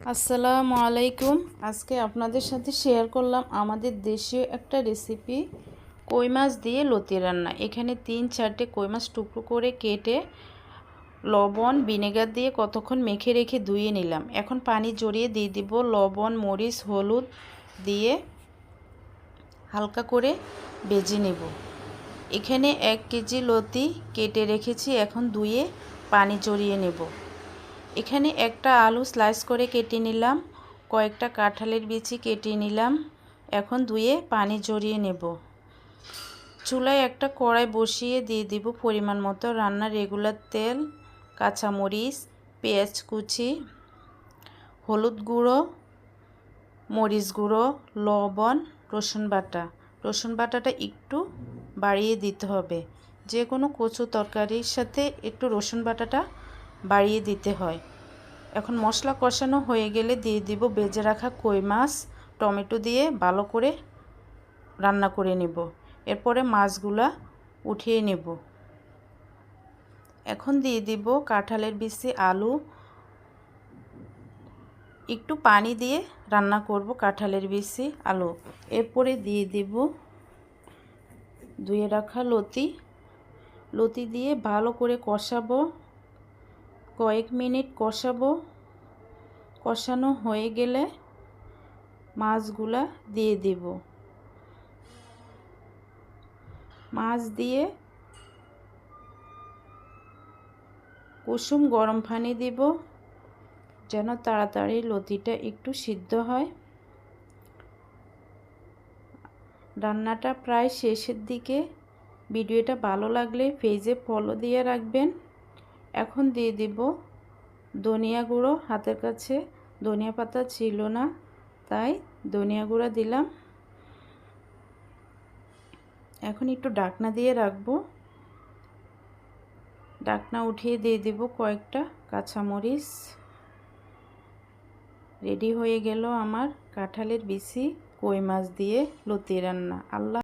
আসসালামু আলাইকুম। আজকে আপনাদের সাথে শেয়ার করলাম আমাদের দেশীয় একটা রেসিপি কই মাছ দিয়ে লতি রান্না। এখানে তিন চারটে কই মাছ টুকরো করে কেটে লবণ, ভিনেগার দিয়ে কতক্ষণ মেখে রেখে ধুয়ে নিলাম। এখন পানি জড়িয়ে দিয়ে দিব লবণ, মরিচ, হলুদ দিয়ে হালকা করে বেজে নেব। এখানে এক কেজি লতি কেটে রেখেছি, এখন ধুয়ে পানি জড়িয়ে নেব। এখানে একটা আলু স্লাইস করে কেটে নিলাম, কয়েকটা কাঁঠালের বিচি কেটে নিলাম, এখন ধুয়ে পানি জড়িয়ে নেব। চুলায় একটা কড়াই বসিয়ে দিয়ে দিব পরিমাণ মতো রান্নার রেগুলার তেল, কাঁচামরিচ, পেঁয়াজ কুচি, হলুদ গুঁড়ো, মরিচ গুঁড়ো, লবণ, রসুন বাটা। রসুন বাটাটা একটু বাড়িয়ে দিতে হবে। যে কোনো কচু তরকারির সাথে একটু রসুন বাটাটা বাড়িয়ে দিতে হয়। এখন মশলা কষানো হয়ে গেলে দিয়ে দিব বেজে রাখা কই মাছ, টমেটো দিয়ে ভালো করে রান্না করে নেব। এরপরে মাছগুলা উঠিয়ে নেব। এখন দিয়ে দিব কাঁঠালের বিচি, আলু। একটু পানি দিয়ে রান্না করব কাঁঠালের বিচি, আলু। এরপরে দিয়ে দিব ধুয়ে রাখা লতি। লতি দিয়ে ভালো করে কষাবো। কয়েক মিনিট কষাবো। কষানো হয়ে গেলে মাছগুলা দিয়ে দেব। মাছ দিয়ে কুসুম গরম পানি দিব, যেন তাড়াতাড়ি লতিটা একটু সিদ্ধ হয়। রান্নাটা প্রায় শেষের দিকে। ভিডিওটা ভালো লাগলে পেজে ফলো দিয়ে রাখবেন। এখন দিয়ে দিব ধনিয়া গুঁড়ো। হাতের কাছে ধনিয়া পাতা ছিল না, তাই ধনিয়া গুঁড়া দিলাম। এখন একটু ডাকনা দিয়ে রাখব। ডাকনা উঠিয়ে দিয়ে দিব কয়েকটা কাঁচামরিচ। রেডি হয়ে গেল আমার কাঁঠালের বিচি, কই মাছ দিয়ে লতি রান্না। আল্লাহ